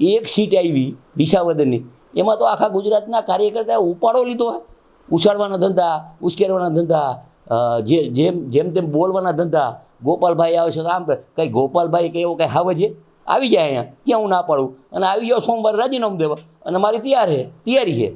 એક સીટ આવી વિસાવદરની. એમાં તો આખા ગુજરાતના કાર્યકર્તાએ ઉપાડો લીધો ઉછાળવાના ધંધા, ઉશ્કેરવાના ધંધા જે, જેમ જેમ તેમ બોલવાના ધંધા. ગોપાલભાઈ આવે છે તો આમ કંઈ ગોપાલભાઈ કંઈ એવો કંઈ હાવે છે? આવી જાય અહીંયા. ક્યાં હું ના પાડું? અને આવી જાઓ સોમવારે રાજીનામું દેવા. અને મારી તૈયાર છે તૈયારી છે